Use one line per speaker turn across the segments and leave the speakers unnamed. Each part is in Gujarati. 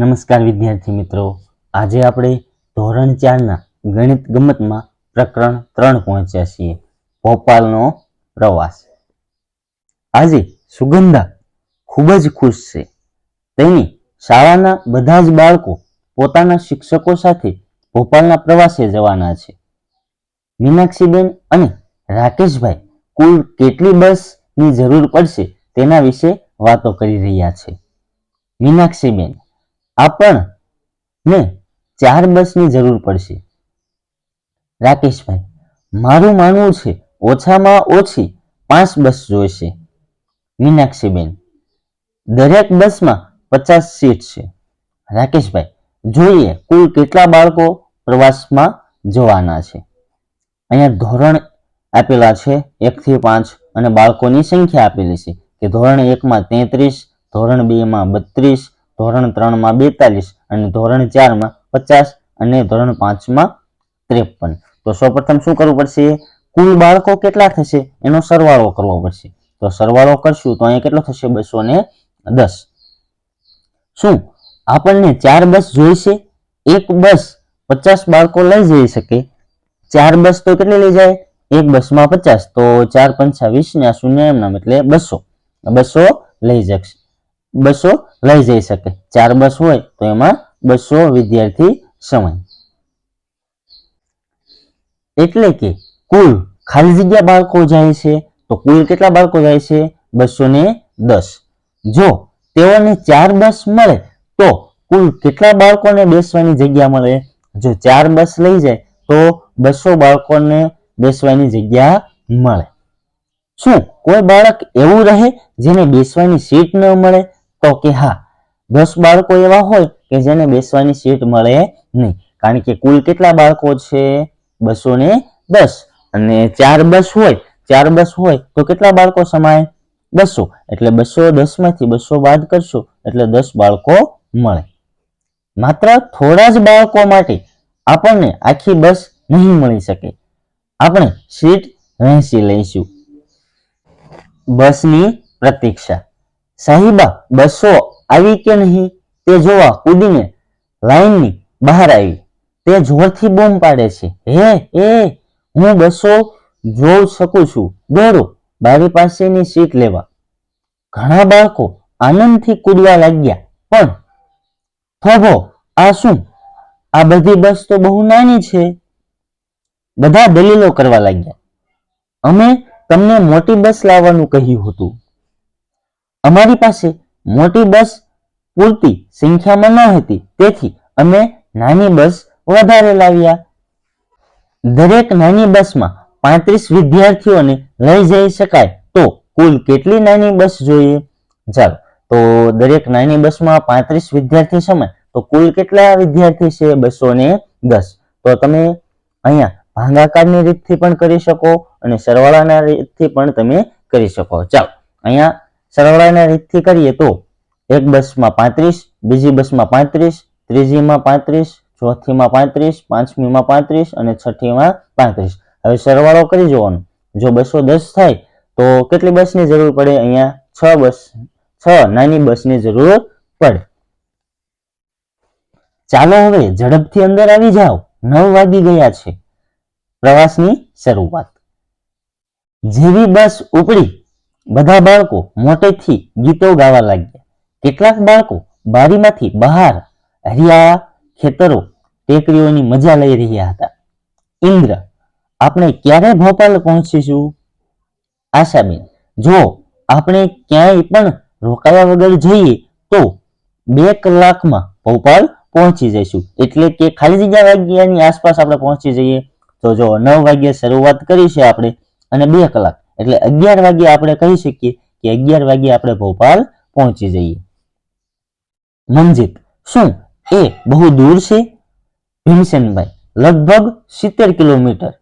નમસ્કાર વિદ્યાર્થી મિત્રો. આજે આપણે ધોરણ ચારના ગણિત ગમતમાં પ્રકરણ ત્રણ પહોંચ્યા છીએ. ભોપાલનો પ્રવાસ. આજે સુગંધા ખૂબ જ ખુશ છે. તેની શાળાના બધા જ બાળકો પોતાના શિક્ષકો સાથે ભોપાલના પ્રવાસે જવાના છે. મીનાક્ષીબેન અને રાકેશભાઈ કુલ કેટલી બસની જરૂર પડશે તેના વિશે વાતો કરી રહ્યા છે. મીનાક્ષીબેન આપણને ચાર બસની જરૂર પડશે. રાકેશભાઈ, મારું માનવું છે ઓછામાં ઓછી પાંચ બસ જોઈશે. મીનાક્ષીબેન, દરેક બસમાં પચાસ સીટ છે. રાકેશભાઈ, જોઈએ કુલ કેટલા બાળકો પ્રવાસમાં જવાના છે? અહીંયા ધોરણ આપેલા છે એકથી પાંચ અને બાળકોની સંખ્યા આપેલી છે કે ધોરણ એકમાં તેત્રીસ, ધોરણ બેમાં બત્રીસ ધોરણ ત્રણમાં બેતાલીસ અને ધોરણ ચારમાં પચાસ અને ધોરણ પાંચમાં ત્રેપન. તો સૌપ્રથમ શું કરવું પડશે? કુલ બાળકો કેટલા થશે? એનો સરવાળો કરવો પડશે. તો સરવાળો કરશું તો અહીંયા કેટલો થશે? બસો ને દસ. શું? આપણને ચાર બસ જોઈશે? એક બસ પચાસ બાળકો લઈ જઈ શકે. ચાર બસ તો કેટલી લઈ જાય? એક બસમાં પચાસ. તો ચાર પંચાવીસ ને શૂન્ય એમનામ એટલે બસો. બસો લઈ જશે. બસો લઈ જઈ શકે. ચાર બસ હોય તો એમાં બસો વિદ્યાર્થી સમય. એટલે કે કુલ ખાલી જગ્યા બાળકો જાય છે તો કુલ કેટલા બાળકો જાય છે? બસો ને દસ. જો તેઓને ચાર બસ મળે તો કુલ કેટલા બાળકોને બેસવાની જગ્યા મળે? જો ચાર બસ લઈ જાય તો બસો બાળકોને બેસવાની જગ્યા મળે. શું કોઈ બાળક એવું રહે જેને બેસવાની સીટ ન મળે? તો કે હા, દસ બાળકો એવા હોય કે જેને બેસવાની સીટ મળે નહીં. કારણ કે કુલ કેટલા બાળકો છે? બસો ને દસ. અને ચાર બસ હોય, ચાર બસ હોય તો કેટલા બાળકો સમાય? બસો. એટલે બસો દસમાંથી બસો બાદ કરશો, એટલે દસ બાળકો મળે. માત્ર થોડા જ બાળકો માટે આપણને આખી બસ નહીં મળી શકે. આપણે સીટ વહેંચી લઈશું. બસની પ્રતીક્ષા. સાહિબા બસો આવી કે નહીં? તે જોવા કૂદીને લાઈનની બહાર આવી. તે જોરથી બૂમ પાડે છે. હે, એ, હું બસો જોઉં શકું છું. દોડો બારી પાસેની સીટ લેવા. ઘણા બાળકો આનંદથી કૂદવા લાગ્યા, પણ થોભો, આ શું? આ બધી બસ તો બહુ નાની છે. બધા દલીલો કરવા લાગ્યા. અમે તમને મોટી બસ લાવવાનું કહ્યું હતું. અમારી પાસે મોટી બસ પૂરતી સંખ્યામાં ન હતી. તેથી અમે નાની બસ વધારે લાવ્યા. દરેક નાની બસમાં પાંત્રીસ વિદ્યાર્થીઓને લઈ જઈ શકાય. તો કુલ કેટલી નાની બસ જોઈએ? ચાલો, તો દરેક નાની બસમાં પાંત્રીસ વિદ્યાર્થી સમય. તો કુલ કેટલા વિદ્યાર્થી છે? બસો ને દસ. તો તમે અહીંયા ભાગાકારની રીતથી પણ કરી શકો અને સરવાળાના રીતથી પણ તમે કરી શકો. ચાલો, અહીંયા સરવાળાના રીતથી કરીએ તો એક બસમાં પાંત્રીસ, બીજી બસમાં પાંત્રીસ, ત્રીજીમાં પાંત્રીસ, ચોથીમાં પાંત્રીસ, પાંચમીમાં પાંત્રીસ અને છઠ્ઠીમાં પાંત્રીસ. હવે સરવાળો કરી જોવાનો. જો બસો દસ થાય, તો કેટલી બસની જરૂર પડે અહીંયા? છ બસ, છ નાની બસની જરૂર પડે. ચાલો હવે ઝડપથી અંદર આવી જાઓ. નવ વાગી ગયા છે. પ્રવાસની શરૂઆત. જેવી બસ ઉપડી બધા બાળકો મોટેથી ગીતો ગાવા લાગ્યા. કેટલાક બાળકો બારીમાંથી બહાર હરિયાળા ખેતરો, ટેકરીઓની મજા લઈ રહ્યા હતા. ઇન્દ્ર, આપણે ક્યારે ભોપાલ પહોંચીશું? આશાબેન, જો આપણે ક્યાંય પણ રોકાયા વગર જઈએ તો બે કલાકમાં ભોપાલ પહોંચી જઈશું. એટલે કે ખાલી જગ્યા વાગ્યાની આસપાસ આપણે પહોંચી જઈએ. તો જો નવ વાગ્યે શરૂઆત કરી છે આપણે અને બે કલાક. એટલે અગિયાર વાગ્યે આપણે કહી શકીએ કે અગિયાર વાગ્યે આપણે ભોપાલ પહોંચી જઈએ. મંજિત શું એ બહુ દૂર છે? ભીમસેનભાઈ, લગભગ સિત્તેર કિલોમીટર.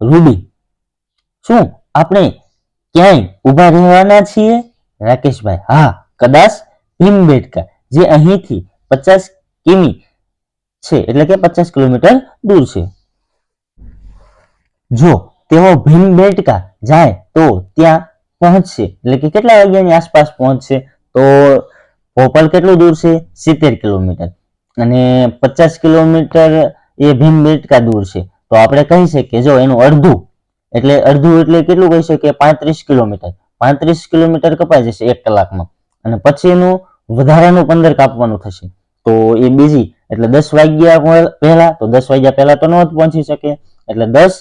રૂબી, શું આપણે ક્યાંય ઊભા રહેવાના છીએ? રાકેશભાઈ, હા, કદાચ ભીમબેટકા, જે અહીંથી પચાસ કિમી છે, એટલે કે પચાસ કિલોમીટર દૂર છે. જો તેઓ ભીમબેટકા જાય તો ત્યાં પહોંચશે. એટલે કે કેટલા વાગ્યાની આસપાસ પહોંચશે? તો ભોપાલ કેટલું દૂર છે? સિત્તેર કિલોમીટર. અને પચાસ કિલોમીટર એ ભીમ બેટકા દૂર છે. તો આપણે કહી શકીએ, જો એનું અડધું, એટલે અડધું એટલે કેટલું કહી શકીએ? પાંત્રીસ કિલોમીટર. પાંત્રીસ કિલોમીટર કપાઈ જશે એક કલાકમાં. અને પછી એનું વધારાનું પંદર કાપવાનું થશે. તો એ બીજી, એટલે દસ વાગ્યા પહેલા, તો દસ વાગ્યા પહેલા તો ન જ પહોંચી શકે. એટલે દસ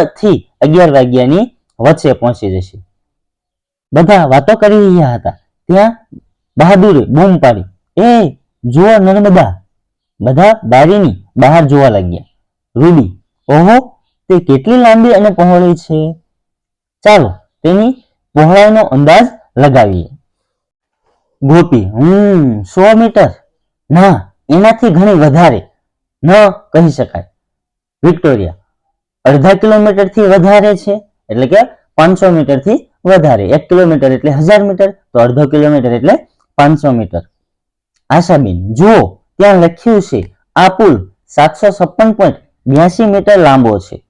થી અગિયાર વાગ્યાની વચ્ચે પહોંચી જશે. બધા વાતો કરી રહ્યા હતા. ત્યાં બહાદુરે બૂમ પાડી. એ, જુઓ નર્મદા. બધા બારીની બહાર જોવા લાગ્યા. રૂબી, ઓહો, તે કેટલી લાંબી અને પહોળી છે. ચાલો, તેની પહોળાઈનો અંદાજ લગાવીએ. ગોપી, હમ, સો મીટર. ના, એનાથી ઘણી વધારે. ન કહી શકાય. વિક્ટોરિયા અડધા કિલોમીટરથી વધારે છે, એટલે કે પાંચસો મીટરથી વધારે. એક કિલોમીટર એટલે હજાર મીટર, તો અડધો કિલોમીટર એટલે પાંચસો મીટર. આશાબેન, જુઓ, ત્યાં લખ્યું છે, આ પુલ સાતસો છપ્પન પોઈન્ટ બ્યાસી મીટર લાંબો છે.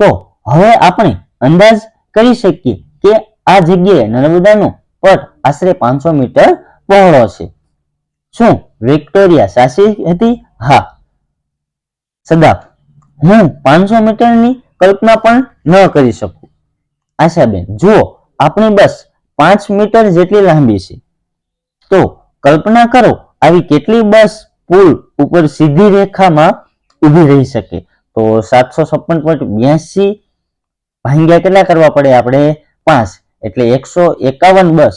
તો હવે આપણે અંદાજ કરી શકીએ કે આ જગ્યાએ નર્મદાનો પટ આશરે પાંચસો મીટર પહોળો છે. શું વિક્ટોરિયા સાચી હતી? હા. સદાફ હું પાંચસો મીટરની કલ્પના પણ ન કરી શકું. આશાબેન, જુઓ, આપણી બસ પાંચ મીટર જેટલી લાંબી છે. તો કલ્પના કરો, આવી કેટલી બસ પુલ ઉપર સીધી રેખામાં ઊભી રહી શકે. તો સાતસો છપ્પન પોઈન્ટ બ્યાસી ભાંગ્યા કેટલા કરવા પડે આપણે? પાંચ. એટલે એકસો એકાવન બસ,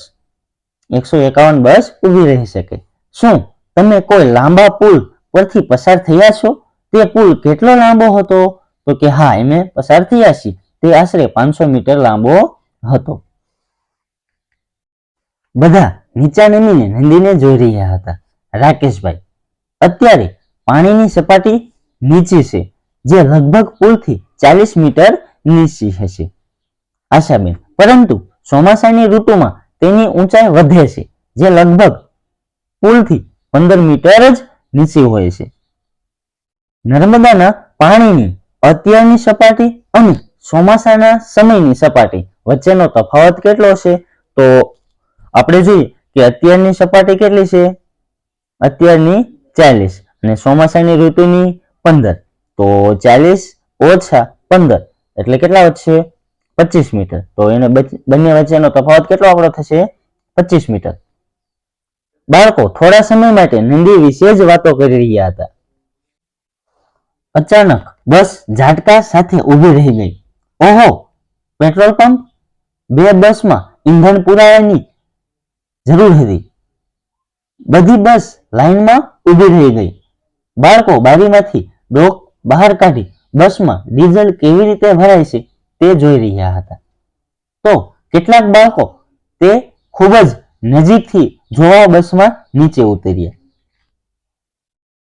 એકસો એકાવન બસ ઊભી રહી શકે. શું તમે કોઈ લાંબા પુલ પરથી પસાર થયા છો? તે પુલ કેટલો લાંબો હતો? તો કે હા, એમે પસાર થયા છીએ તે આશરે પાંચસો મીટર લાંબો હતો. બધા નીચા નમીને નંદીને જોઈ રહ્યા હતા. રાકેશભાઈ, અત્યારે પાણીની સપાટી નીચી છે, જે લગભગ પુલથી ચાલીસ મીટર નીચી હશે. આશાબેન, પરંતુ ચોમાસાની ઋતુમાં તેની ઊંચાઈ વધે છે, જે લગભગ પુલથી પંદર મીટર જ નીચી હોય છે. નર્મદાના પાણીની અત્યારની સપાટી અને ચોમાસાના સમયની સપાટી વચ્ચેનો તફાવત કેટલો છે? તો આપણે જોઈએ કે અત્યારની સપાટી કેટલી છે? અત્યારની ચાલીસ અને ચોમાસાની ઋતુની પંદર. તો ચાલીસ ઓછા પંદર એટલે કેટલા વધશે? પચીસ મીટર. તો એને બંને વચ્ચેનો તફાવત કેટલો આપણો થશે? પચીસ મીટર. બાળકો, થોડા સમય માટે નંદી વિશે જ વાતો કરી રહ્યા હતા. અચાનક બસ ઝાટકા સાથે ઊભી રહી ગઈ. ઓહો, પેટ્રોલ પંપ? બે બસમાં ઈંધણ પુરાવાની જરૂર હતી. બધી બસ લાઈનમાં ઊભી રહી ગઈ. બાળકો બારીમાંથી ડોક બહાર કાઢી બસમાં ડીઝલ કેવી રીતે ભરાય છે તે જોઈ રહ્યા હતા. તો કેટલાક બાળકો તે ખૂબ જ નજીકથી જોવા બસમાં નીચે ઉતર્યા.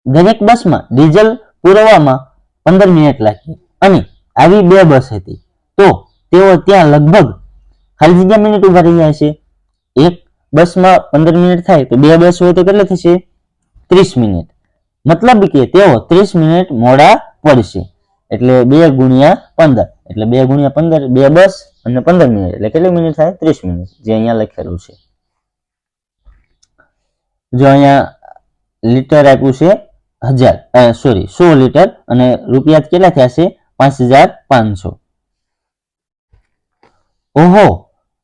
દરેક બસમાં ડીઝલ પુરવામાં પંદર મિનિટ લાગી. અને આવી બે બસ હતી. તો તેઓ ત્યાં લગભગ ખાલી જગ્યા મિનિટ ઊભા રહ્યા છે એક બસમાં પંદર મિનિટ થાય તો બે બસ હોય તો કેટલા થશે? ત્રીસ મિનિટ. મતલબ કે તેઓ ત્રીસ મિનિટ મોડા પડશે. એટલે બે ગુણ્યા પંદર. એટલે બે ગુણ્યા પંદર, બે બસ અને પંદર મિનિટ. એટલે કેટલી મિનિટ થાય? ત્રીસ મિનિટ. જે અહીંયા લખેલું છે. જો અહીંયા લીટર આપ્યું છે હજાર સોરી સો લીટર અને રૂપિયા કેટલા થયા છે? પાંચ હજાર પાંચસો. ઓહો,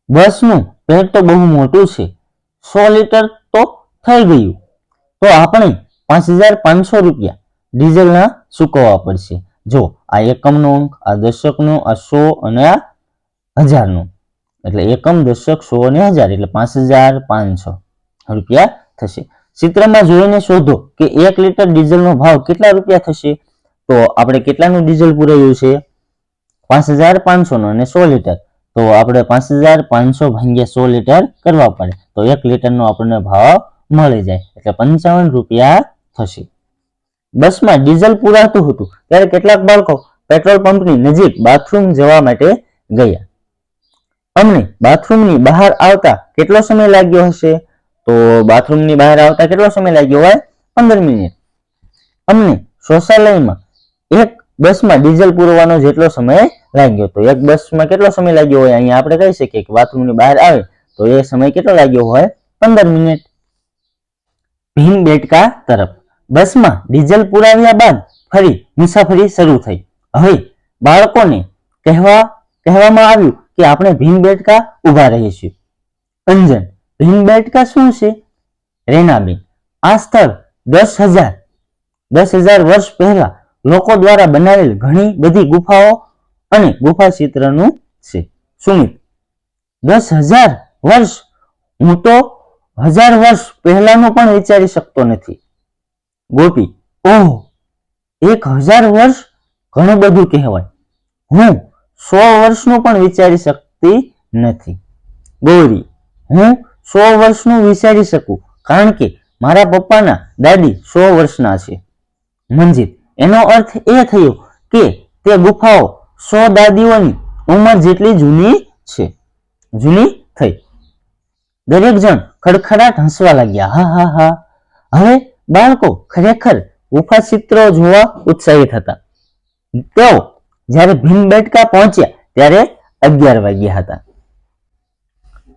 બસનું પેટ તો બહુ મોટું છે. સો લીટર તો થઈ ગયું. તો આપણે પાંચ હજાર પાંચસો રૂપિયા ડીઝલના ચૂકવવા પડશે. જો, આ એકમનો અંક, આ દશકનો, આ સો અને આ હજારનો. એટલે એકમ દશક સો અને હજાર, એટલે પાંચ હજાર પાંચસો રૂપિયા થશે. ચિત્રમાં જોઈને શોધો કે એક લીટર ડીઝલનો ભાવ કેટલા રૂપિયા થશે? તો આપણે કેટલાનું ડીઝલ પુરાયું છે? પાંચ હજાર પાંચસો નો અને સો લીટર. તો આપણે પાંચ હજાર પાંચસો ભાગ્યા સો લીટર કરવા પડે. તો એક લીટરનો આપણને ભાવ મળી જાય. એટલે પંચાવન રૂપિયા થશે. બસમાં ડીઝલ પુરાતું હતું. ત્યારે કેટલાક બાળકો પેટ્રોલ પંપની નજીક બાથરૂમ જવા માટે ગયા. અમને બાથરૂમની બહાર આવતા કેટલો સમય લાગ્યો હશે? તો બાથરૂમની બહાર આવતા કેટલો સમય લાગ્યો હોય? પંદર મિનિટ. અમને શૌચાલયમાં એક બસમાં ડીઝલ પૂરવાનો જેટલો સમય લાગ્યો તો એક બસમાં કેટલો સમય લાગ્યો હોય? અહીંયા આપણે કહી શકીએ કે બાથરૂમની બહાર આવે તો એ સમય કેટલો લાગ્યો હોય? પંદર મિનિટ. ભીમ બેટકા તરફ. બસમાં ડીઝલ પુરાવ્યા બાદ ફરી મુસાફરી શરૂ થઈ. હવે બાળકોને કહેવા, કહેવામાં આવ્યું કે આપણે ભીમ બેટકા ઊભા રહીશું. અંજન ભીમબેટકા શું છે? રેનાબેન. આ સ્થળ દસ હજાર. દસ હજાર વર્ષ પહેલા લોકો દ્વારા બનાવેલ ઘણી બધી ગુફાઓ અને ગુફા ચિત્રનું છે. સુમિત, દસ હજાર વર્ષ હું તો હજાર વર્ષ પહેલાનું પણ વિચારી શકતો નથી. ગોપી, ઓહ, એક હજાર વર્ષ ઘણું બધું કહેવાય. હું સો વર્ષનું પણ વિચારી શકતી નથી. ગૌરી, હું સો વર્ષનું વિચારી શકું. કારણ કે મારા પપ્પાના દાદી સો વર્ષના છે. મંજીત, એનો અર્થ એ થયો કે તે ગુફાઓ સો દાદીઓની ઉંમર જેટલી જૂની છે. જૂની થઈ. દરેક જણ ખડખડાટ હસવા લાગ્યા. હા હા હા. હવે બાળકો ખરેખર ગુફા ચિત્રો જોવા ઉત્સાહિત હતા. તેઓ જ્યારે ભીમબેટકા પહોંચ્યા ત્યારે અગિયાર વાગ્યા હતા.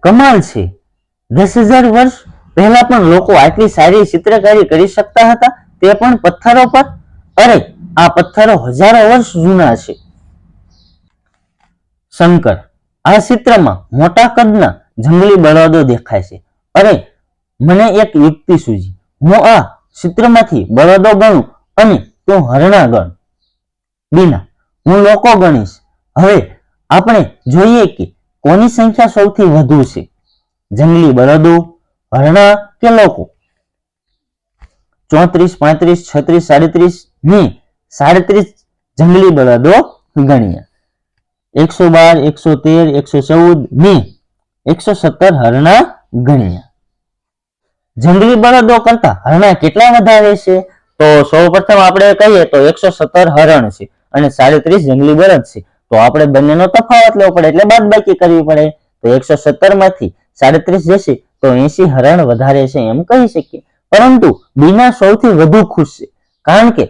કમાલ છે. દસ હજાર વર્ષ પહેલા પણ લોકો આટલી સારી ચિત્રકારી કરી શકતા હતા? તે પણ પથ્થરો પર? અરે, આ પથ્થરો હજારો વર્ષ જૂના છે. શંકર, આ ચિત્રમાં મોટા કદના જંગલી બળદો દેખાય છે. અરે, મને એક યુક્તિ સૂજી. હું આ ચિત્રમાંથી બળદો ગણું અને તું હરણા ગણ. બીના, હું લોકો ગણીશ. હવે, આપણે જોઈએ કે કોની સંખ્યા સૌથી વધુ છે? જંગલી બળદો, હરણા કે લોકો ચોત્રીસ, પાંત્રીસ, છત્રીસ, સાડત્રીસ, ને સાડત્રીસ જંગલી બળદો ગણ્યા એકસો બાર, એકસો તેર, એકસો ચૌદ, ને એકસો સત્તર હરણા ગણ્યા જંગલી બળદો કરતા હરણા કેટલા વધારે છે? તો સૌ પ્રથમ આપણે કહીએ તો એકસો સત્તર હરણ છે અને સાડત્રીસ જંગલી બળદ છે. તો આપણે બંનેનો તફાવત લેવો પડે એટલે બાદબાકી કરવી પડે. તો એકસો સત્તરમાંથી સાડત્રીસ જશે તો એસી હરણ વધારે છે એમ કહી શકીએ. પરંતુ બીના સૌથી વધુ ખુશ છે. કારણ કે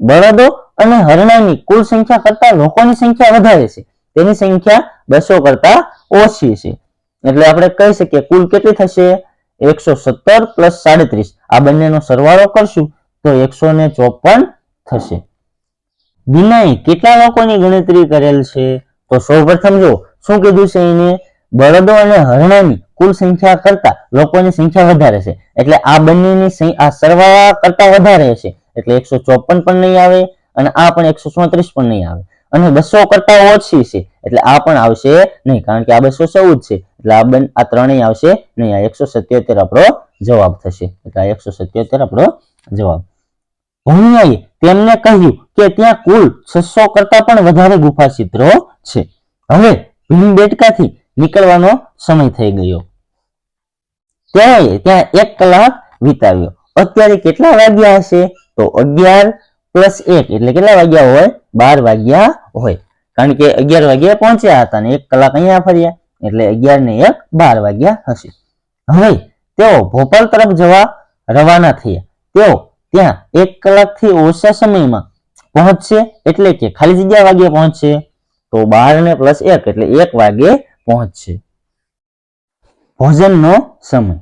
બળદો અને હરણાની કુલ સંખ્યા કરતા લોકોની સંખ્યા વધારે છે. તેની સંખ્યા બસો કરતા ઓછી છે. એટલે આપણે કહી શકીએ કુલ કેટલી થશે? એકસો સત્તર પ્લસ સાડત્રીસ. આ બંનેનો સરવાળો કરશું તો એકસો ને ચોપન થશે. બીનાએ કેટલા લોકોની ગણતરી કરેલ છે? તો સૌપ્રથમ જો શું કીધું છે એને? બળદો અને હરણાની કુલ સંખ્યા કરતા લોકોની સંખ્યા વધારે છે. એટલે આ બંનેની આ સરવાળા કરતા વધારે છે. એટલે એકસો ચોપન પણ નહીં આવે અને આ પણ એકસો ચોત્રીસ પણ નહીં આવે. અને બસો કરતા ઓછી છે. એટલે આ પણ આવશે નહીં, કારણ કે આ બસો ચૌદ છે. એટલે આ બન, આ ત્રણેય આવશે નહીં, આ એકસો સત્યોતેર આપણો જવાબ થશે. એટલે આ એકસો સત્યોતેર આપણો જવાબ. ભૂમિયાએ તેમને કહ્યું કે ત્યાં કુલ છસો કરતા પણ વધારે ગુફા ચિત્રો છે. હવે ભીમ બેટકાથી નીકળવાનો સમય થઈ ગયો. તેઓએ ત્યાં એક કલાક વિતાવ્યો. અત્યારે કેટલા વાગ્યા હશે? તો અગિયાર પ્લસ એક, એટલે કેટલા વાગ્યા હોય? બાર વાગ્યા હોય. કારણ કે અગિયાર વાગ્યા પહોંચ્યા હતા ને એક કલાક અહીંયા ફર્યા, એટલે અગિયાર ને એક બાર વાગ્યા હશે. હવે તેઓ ભોપાલ તરફ જવા રવાના થયા. તેઓ ત્યાં એક કલાકથી ઓછા સમયમાં પહોંચશે, એટલે કે ખાલી જગ્યા વાગે પહોંચશે. તો બાર ને પ્લસ એક, એટલે એક વાગે પહોંચશે. ભોજનનો સમય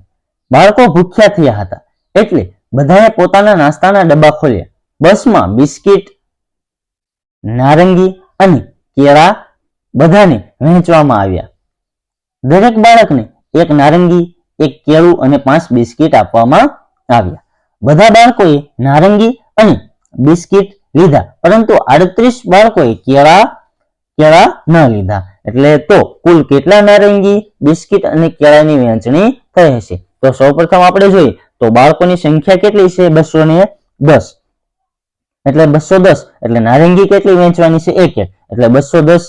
બાળકો ભૂખ્યા થયા હતા. એટલે બધાએ પોતાના નાસ્તાના ડબ્બા ખોલ્યા. બસમાં બિસ્કિટ, નારંગી અને કેળા બધાને વહેંચવામાં આવ્યા. દરેક બાળકને એક નારંગી, એક કેળું અને પાંચ બિસ્કિટ આપવામાં આવ્યા. બધા બાળકોએ નારંગી અને બિસ્કિટ લીધા. પરંતુ આડત્રીસ બાળકોએ કેળા કેળા ન લીધા. એટલે તો કુલ કેટલા નારંગી, બિસ્કિટ અને કેળાની વહેંચણી થઈ હશે? તો સૌપ્રથમ આપણે જોઈએ તો બાળકોની સંખ્યા કેટલી છે? બસો ને દસ. એટલે બસો દસ, એટલે નારંગી કેટલી વહેંચવાની છે? એક એક. એટલે બસો દસ,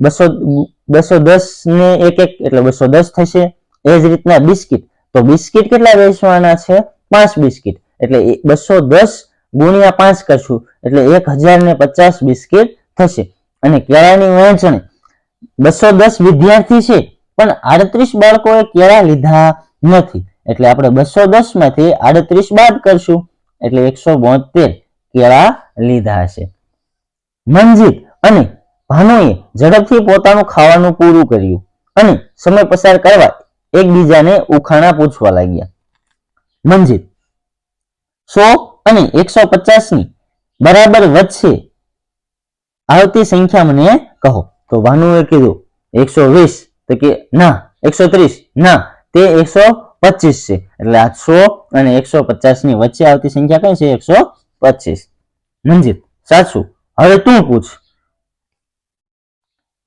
બસો બસો દસ ને એક એક, એટલે બસો દસ થશે. એ જ રીતના બિસ્કિટ. તો બિસ્કિટ કેટલા વેચવાના છે? પાંચ બિસ્કિટ. એટલે બસો દસ ગુણ્યા પાંચ કરશું. એટલે એક હજાર ને પચાસ બિસ્કિટ થશે. અને કેળાની વહેંચણી બસો દસ વિદ્યાર્થી છે, પણ આડત્રીસ બાળકોએ કેળા લીધા નથી. એટલે આપણે બસો દસમાંથી આડત્રીસ બાદ કરશું, એટલે એકસો બોતેર કેળા લીધા હશે મંજીત અને ભાનુએ ઝડપથી પોતાનું ખાવાનું પૂરું કર્યું અને સમય પસાર કરવા એકબીજાને ઉખાણા પૂછવા લાગ્યા. મંજીત, સો અને એકસો પચાસની બરાબર વચ્ચે આવતી સંખ્યા મને કહો. તો ભાનુએ કીધું, એકસો વીસ. તો કે, ના, એકસો ત્રીસ. ના, તે એકસો પચીસ છે. એટલે આ સો અને એકસો પચાસની વચ્ચે આવતી સંખ્યા કઈ છે? એકસો પચીસ. મંજીત, સાચું. હવે તું પૂછ.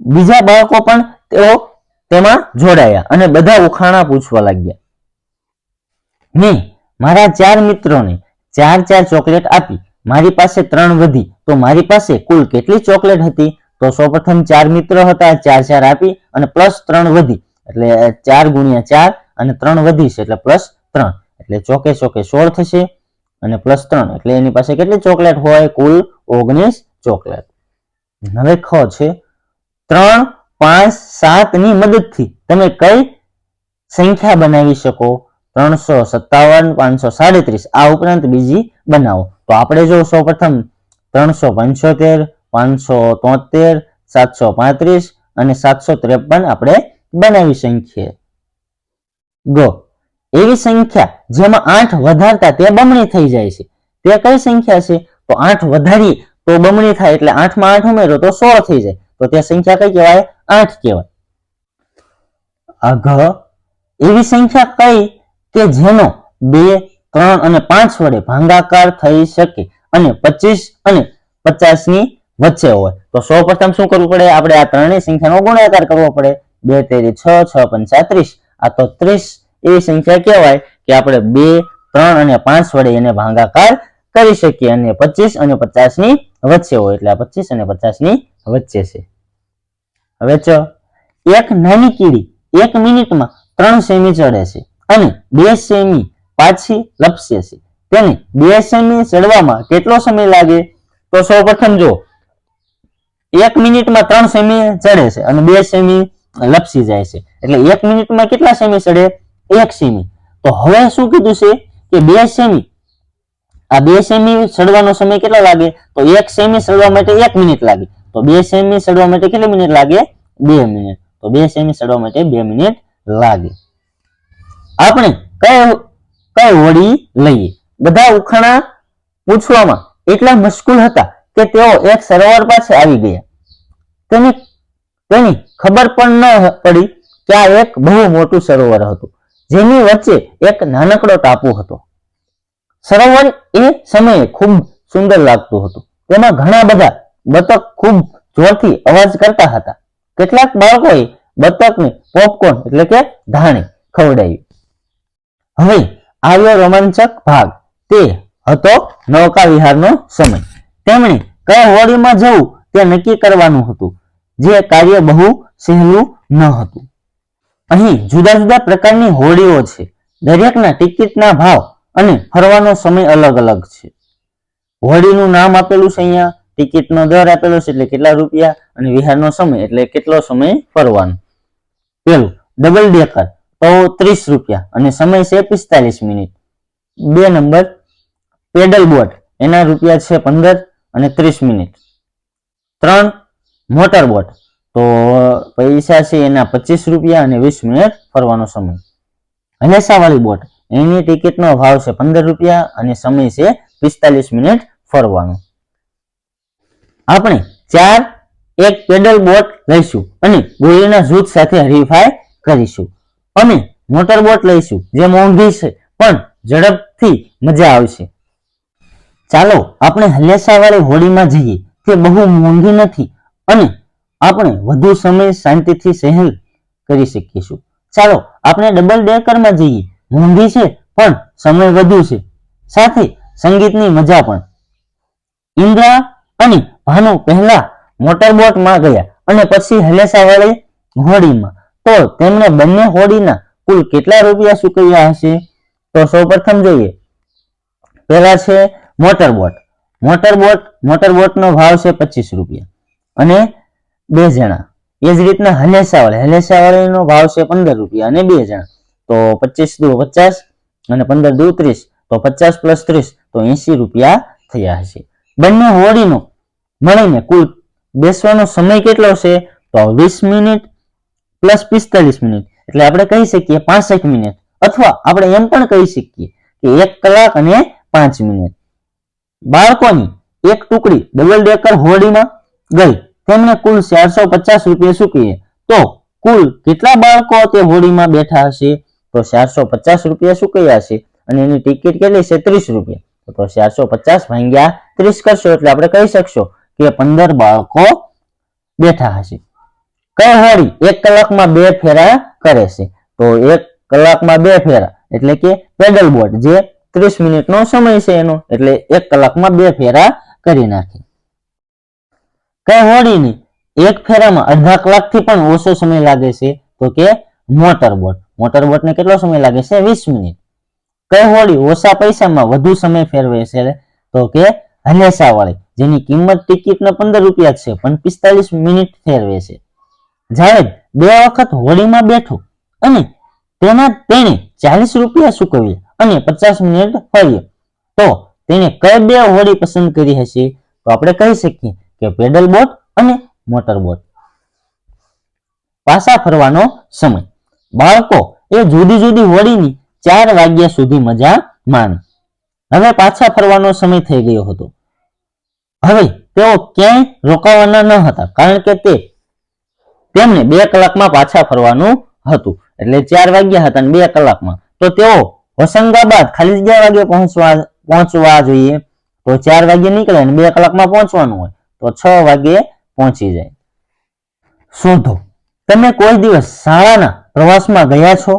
બીજા બાળકો પણ તેઓ તેમાં જોડાયા અને બધા ઉખાણા પૂછવા લાગ્યા. મેં મારા ચાર મિત્રોને ચાર ચાર ચોકલેટ આપી. મારી પાસે ત્રણ વધી. તો મારી પાસે કુલ કેટલી ચોકલેટ હતી? તો સૌપ્રથમ ચાર મિત્રો હતા, ચાર ચાર આપી અને પ્લસ ત્રણ વધી. એટલે ચાર ગુણ્યા ચાર અને ત્રણ વધી છે એટલે પ્લસ ત્રણ. એટલે ચોકે ચોકે સોળ થશે અને પ્લસ ત્રણ. એટલે એની પાસે કેટલી ચોકલેટ હોય? કુલ ઓગણીસ ચોકલેટ. હવે ખ છે. ત્રણ, પાંચ, સાતની મદદથી તમે કઈ સંખ્યા બનાવી શકો? ત્રણસો સત્તાવન, પાંચસો સાડત્રીસ. આ ઉપરાંત બીજી બનાવો. તો આપણે જો સૌપ્રથમ ત્રણસો પંચોતેર પાંચસો તોતેર, સાતસો પાંત્રીસ અને સાતસો ત્રેપન આપણે બનાવી સંખ્યા ગો એવી સંખ્યા જેમાં આઠ વધારતા તે બમણી થઈ જાય છે. તે કઈ સંખ્યા છે? તો આઠ વધારીએ તો બમણી થાય એટલે આઠમાં આઠ ઉમેરો તો સોળ થઈ જાય. તો તે સંખ્યા કઈ કહેવાય? આઠ કહેવાય. અઘ એવી સંખ્યા કઈ કે જેનો બે, ત્રણ અને પાંચ વડે ભાંગાકાર થઈ શકે અને પચીસ અને પચાસ વચ્ચે હોય. તો સૌ પ્રથમ શું કરવું પડે? આપણે આ ત્રણેય સંખ્યાનો ગુણાકાર કરવો પડે. બે, તેરી, છ છ, પંચાત્રીસ. આ તો ત્રીસ એવી સંખ્યા કહેવાય કે આપણે બે, ત્રણ અને પાંચ વડે એને ભાંગાકાર કરી શકીએ. અને પચીસ અને પચાસની વચ્ચે હોય. એટલે આ પચીસ અને પચાસની વચ્ચે છે. હવે ચ એક નાની કીડી એક મિનિટમાં ત્રણ સેમી ચડે છે અને બે સેમી પાછી લપસે છે. તેને બે સેમી ચડવામાં કેટલો સમય લાગે? તો સૌપ્રથમ જો એક મિનિટમાં ત્રણ સેમી ચડે છે અને બે સેમી લપસી જાય છે. એટલે એક મિનિટમાં કેટલા સેમી ચડે? એક સેમી. તો હવે શું કીધું છે કે બે સેમી. આ બે સેમી ચડવાનો સમય કેટલો લાગે? તો એક સેમી ચડવા માટે એક મિનિટ લાગે. તો બે સેમી ચડવા માટે કેટલી મિનિટ લાગે? બે મિનિટ. તો બે સેમી ચડવા માટે બે મિનિટ લાગે. આપણે કઈ કઈ હોડી લઈએ? બધા ઉખાણા પૂછવામાં એટલા મુશ્કેલ હતા કે તેઓ એક સરોવર પાસે આવી ગયા. તેની તેની ખબર પણ ન પડી કે આ એક બહુ મોટું સરોવર હતું, જેની વચ્ચે એક નાનકડો ટાપુ હતો. સરોવર એ સમયે ખૂબ સુંદર લાગતું હતું. તેમાં ઘણા બધા બતક ખૂબ જોરથી અવાજ કરતા હતા. કેટલાક બાળકોએ બતકને પોપકોર્ન એટલે કે ધાણી ખવડાવી. હવે આવ્યો રોમાંચક ભાગ. તે હતો નૌકા વિહારનો સમય. તેમણે કયા હોડીમાં જવું તે નક્કી કરવાનું હતું. જે કાર્ય બહુ સહેલું ન હતું. અહીં જુદા જુદા પ્રકારની હોડીઓ છે. દરેકના ટિકિટના ભાવ અને ફરવાનો સમય અલગ અલગ છે. હોડીનું નામ આપેલું છે અહીંયા, ટિકિટનો દર આપેલો છે એટલે કેટલા રૂપિયા અને વિહારનો સમય એટલે કેટલો સમય ફરવાનો. પેલું ડબલ ડેકર તો ત્રીસ રૂપિયા અને સમય છે પિસ્તાલીસ મિનિટ. બે નંબર પેડલ બોટ એના રૂપિયા છે પંદર અને ત્રીસ મિનિટ. ત્રણ મોટર બોટ. તો પૈસા છે એના પચીસ રૂપિયા અને વીસ મિનિટ ફરવાનો સમય. હલેસાવાળી બોટ. એની ટિકિટનો ભાવ છે પંદર રૂપિયા અને સમય છે પિસ્તાલીસ મિનિટ ફરવાનો. આપણે ચાર એક પેડલ બોટ લઈશું અને ગોળીના જૂથ સાથે હરીફાઈ કરીશું. અને મોટર બોટ લઈશું, જે મોંઘી છે, પણ ઝડપથી મજા આવશે. ચાલો આપણે હલેસાવાળી હોડીમાં જઈએ. તે બહુ મોંઘી નથી અને આપણે વધુ સમય શાંતિથી સહેલ કરી શકીશું. ચાલો આપણે ડબલ ડેકરમાં જઈએ. મોંઘી છે, પણ સમય વધુ છે. સાથે સંગીતની મજા પણ. ઇન્દ્રા અને ભાનુ પહેલા મોટરબોટમાં ગયા અને પછી હલેસાવાળી હોડીમાં તો તેમણે બંને હોડીના કુલ કેટલા રૂપિયા ચૂકવ્યા હશે? તો સૌપ્રથમ જોઈએ. પહેલા છે મોટરબોટ મોટર બોટનો ભાવ છે પચીસ રૂપિયા. અને બે જણા. એ જ રીતના હલેસાવાળી. હલેસાવાળીનો ભાવ છે પંદર રૂપિયા અને બે જણા. તો પચીસ દુ પચાસ અને પંદર દુ ત્રીસ. તો પચાસ પ્લસ ત્રીસ, તો એસી રૂપિયા થયા હશે. બંને હોડીનો મળીને કુલ બેસવાનો સમય કેટલો છે? તો વીસ મિનિટ પ્લસ પિસ્તાલીસ મિનિટ. એટલે આપણે કહી શકીએ પાસઠ મિનિટ. અથવા આપણે એમ પણ કહી શકીએ કે એક કલાક અને પાંચ મિનિટ. બાળકોની એક ટુકડી ડબલ ડેકર હોડીમાં ગઈ. તેમને કુલ ચારસો પચાસ રૂપિયા ચૂકવીએ. તો કુલ કેટલા બાળકો તે હોડીમાં બેઠા હશે? તો ચારસો પચાસ રૂપિયા ચૂકવ્યા હશે અને એની ટિકિટ કેટલી છે? ત્રીસ રૂપિયા. તો ચારસો પચાસ ભાંગ્યા ત્રીસ કરશો એટલે આપણે કહી શકશો કે પંદર બાળકો બેઠા હશે. કઈ હોડી એક કલાકમાં બે ફેરા કરે છે? તો એક કલાકમાં બે ફેરા. એટલે કે પેડલ બોટ જે ત્રીસ મિનિટનો સમય છે એનો, એટલે એક કલાકમાં બે ફેરા કરી નાખે. કઈ હોડીની એક ફેરામાં અડધા કલાકથી પણ ઓછો સમય લાગે છે, તો કે મોટર બોટ. મોટર બોટને કેટલો સમય લાગે છે? વીસ મિનિટ. કઈ હોડી ઓછા પૈસામાં વધુ સમય ફેરવે છે, તો કે હલેસા વાળી. જેની કિંમત ટિકિટના પંદર રૂપિયા છે, પણ પિસ્તાલીસ મિનિટ ફેરવે છે. જાવેદ, બે વખત હોડીમાં બેઠો અને તેના તેણે ચાલીસ રૂપિયા ચૂકવ્યા. અને પચાસ મિનિટ ફર્યો તો તેને કઈ બે હોડી પસંદ કરી હશે? તો આપણે કહી શકીએ કે પેડલ બોટ અને મોટર બોટ. પાછા ફરવાનો સમય. બાળકો, એ જુદી જુદી હોડીની ચાર વાગ્યા સુધી મજા માણી. હવે પાછા ફરવાનો સમય થઈ ગયો હતો. હવે તેઓ ક્યાંય રોકાવાના ન હતા, કારણ કે તે તેમને બે કલાકમાં પાછા ફરવાનું હતું. એટલે ચાર વાગ્યા હતા ને બે કલાકમાં. તો તેઓ હોશંગાબાદ, ખાલી જગ્યા વાગે પહોંચવા પહોંચવા જોઈએ. તો ચાર વાગે નીકળે અને બે કલાકમાં પહોંચવાનું હોય, તો છ વાગે પહોંચી જાય. શોધો. તમે કોઈ દિવસ શાળાના પ્રવાસમાં ગયા છો?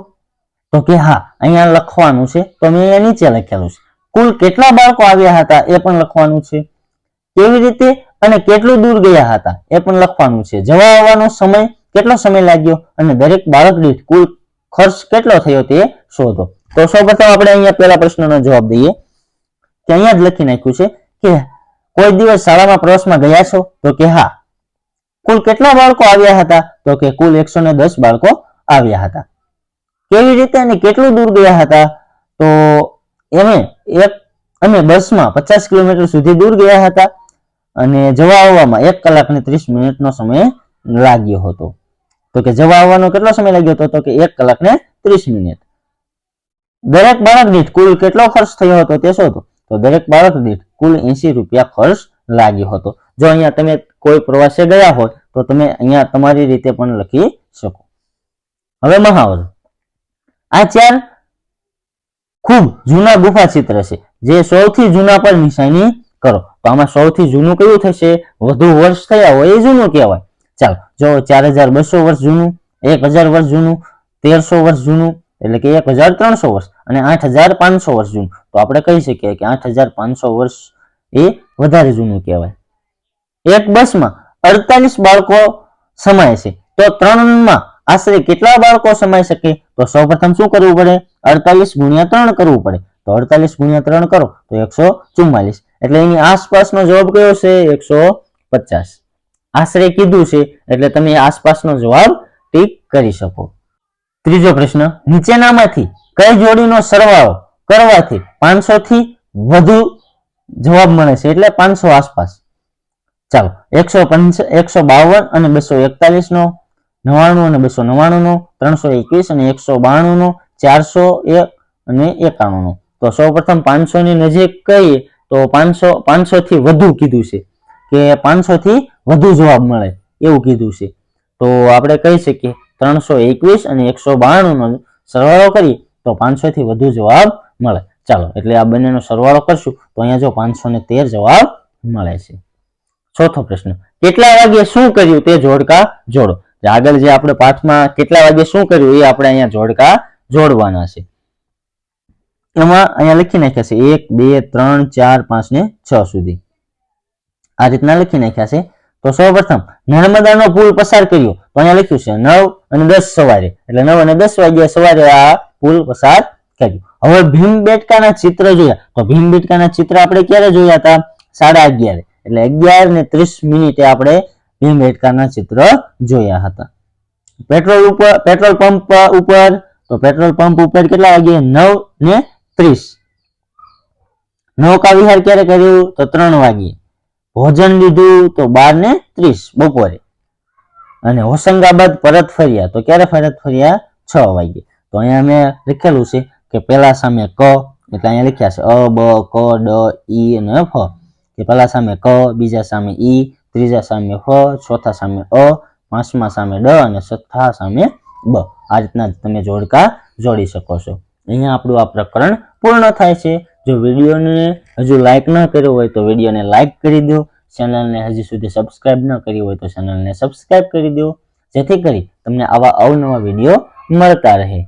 તો કે હા, અહીંયા લખવાનું છે. તો મેં અહીંયા નીચે લખેલું છે. કુલ કેટલા બાળકો આવ્યા હતા એ પણ લખવાનું છે. કેવી રીતે અને કેટલું દૂર ગયા હતા એ પણ લખવાનું છે. જવા આવવાનો સમય કેટલો સમય લાગ્યો અને દરેક બાળક દીઠ કુલ ખર્ચ કેટલો થયો તે શોધો. તો સૌપ્રથમ આપણે અહીંયા પહેલા પ્રશ્નનો જવાબ દઈએ કે અહીંયા જ લખી નાખ્યું છે કે કોઈ દિવસ શાળામાં પ્રવાસમાં ગયા છો? તો કે હા. કુલ કેટલા બાળકો આવ્યા હતા? તો કે કુલ એકસો દસ બાળકો આવ્યા હતા. કેવી રીતે અને કેટલું દૂર ગયા હતા? તો એમે એક અમે બસમાં પચાસ કિલોમીટર સુધી દૂર ગયા હતા અને જવા આવવામાં એક કલાક ને ત્રીસ મિનિટનો સમય લાગ્યો હતો. તો કે જવા આવવાનો કેટલો સમય લાગ્યો હતો? તો કે એક કલાક ને ત્રીસ મિનિટ. દરેક બાળક દીઠ કુલ કેટલો ખર્ચ થયો હતો તે શોધો. તો દરેક બાળક દીઠ કુલ એસી રૂપિયા ખર્ચ લાગ્યો હતો. જો અહીંયા તમે કોઈ પ્રવાસે ગયા હોય, તો તમે અહીંયા તમારી રીતે પણ લખી શકો. હવે મહાવરો. આ ચાર ખૂબ જૂના ગુફા ચિત્ર છે. જે સૌથી જૂના પર નિશાની કરો. તો આમાં સૌથી જૂનું કયું થશે? વધુ વર્ષ થયા હોય એ જૂનું કહેવાય. ચાલો, જો ચાર હજાર બસો વર્ષ જૂનું, એક હજાર વર્ષ જૂનું, તેરસો વર્ષ જૂનું એટલે કે એક હજાર ત્રણસો વર્ષ અને આઠ હજાર પાંચસો વર્ષ જૂનું. તો આપણે કહી શકીએ કે આઠ હજાર પાંચસો વર્ષ એ વધારે જૂનું કહેવાય. એક બસમાં અડતાલીસ બાળકો સમાય છે. તો ત્રણમાં આશરે કેટલા બાળકો સમાઈ શકે? તો સૌપ્રથમ શું કરવું પડે? અડતાલીસ ગુણ્યા ત્રણ કરવું પડે. તો અડતાલીસ ગુણ્યા ત્રણ કરો, તો એકસો ચુમ્માલીસ. એટલે એની આસપાસનો જવાબ કયો છે? એકસો પચાસ. આશરે કીધું છે, એટલે તમે આસપાસનો જવાબ ટીક કરી શકો. ત્રીજો પ્રશ્ન, નીચેનામાંથી કઈ જોડીનો સરવાળો કરવાથી પાંચસો થી વધુ જવાબ મળે છે? એટલે પાંચસો આસપાસ. ચાલો, એકસો એકસો બાવન અને બસો એકતાલીસ નો નવ્વાણું અને બસો નવાણું નો ત્રણસો એકવીસ અને એકસો બાણું નો ચારસો એક અને એકાણું નો તો સૌપ્રથમ પાંચસો ની નજીક કહીએ, તો પાંચસો પાંચસો થી વધુ કીધું છે કે પાંચસો થી વધુ જવાબ મળે એવું કીધું છે. તો આપણે કહી શકીએ ત્રણસો એકવીસ અને એકસો બાણું નો સરવાળો કરીએ તો પાંચસો થી વધુ જવાબ મળે. ચાલો, એટલે આ બંનેનો સરવાળો કરશું તો અહીંયા જો પાંચસો ને તેર જવાબ મળે છે. ચોથો પ્રશ્ન, કેટલા વાગે શું કર્યું તે જોડકા જોડો? આગળ જે આપણે પાઠમાં કેટલા વાગે શું કર્યું એ આપણે અહીંયા જોડકા જોડવાના છે. એમાં અહીંયા લખી નાખ્યા છે એક, બે, ત્રણ, ચાર, પાંચ ને છ સુધી. આ રીતના લખી નાખ્યા છે. તો સૌપ્રથમ નર્મદાનો પુલ પસાર કર્યો. તો અહીંયા લખ્યું છે નવ અને દસ સવારે. એટલે નવ અને દસ વાગ્યા સવારે આ પુલ પસાર કર્યું. હવે ભીમ બેટકાના ચિત્ર જોયા. તો ભીમ બેટકાના ચિત્ર આપણે ક્યારે જોયા હતા? સાડા અગિયારે. એટલે અગિયાર ને ત્રીસ મિનિટે આપણે ભીમ બેટકાના ચિત્ર જોયા હતા. પેટ્રોલ ઉપર, પેટ્રોલ પંપ ઉપર, તો પેટ્રોલ પંપ ઉપર કેટલા વાગે નવ ને ત્રીસ. નૌકા વિહાર ક્યારે કર્યું? તો ત્રણ વાગે ભોજન લીધું તો બાર ને ત્રીસ બપોરે. અને હોશંગાબાદ પરત ફર્યા. તો ક્યારે પરત ફર્યા? છ વાગે. તો અહીંયા મેં લખેલું છે કે પેલા સામે ક, એટલે અહીંયા લખ્યા છે અ, બ, ક, ડ, ઈ અને ફ. કે પહેલા સામે ક, બીજા સામે ઈ, ત્રીજા સામે ફ, ચોથા સામે અ, પાંચમા સામે ડ અને છઠ્ઠા સામે બ. આ રીતના તમે જોડકા જોડી શકો છો. અહીંયા આપણું આ પ્રકરણ પૂર્ણ થાય છે. જો વિડીયોને હજુ લાઈક ન કર્યો હોય તો વિડીયોને લાઈક કરી દો. ચેનલને હજી સુધી સબસ્ક્રાઇબ ન કરી હોય તો ચેનલને સબસ્ક્રાઇબ કરી દો, જેથી કરી તમને આવા અવનવા વીડિયો મળતા રહે.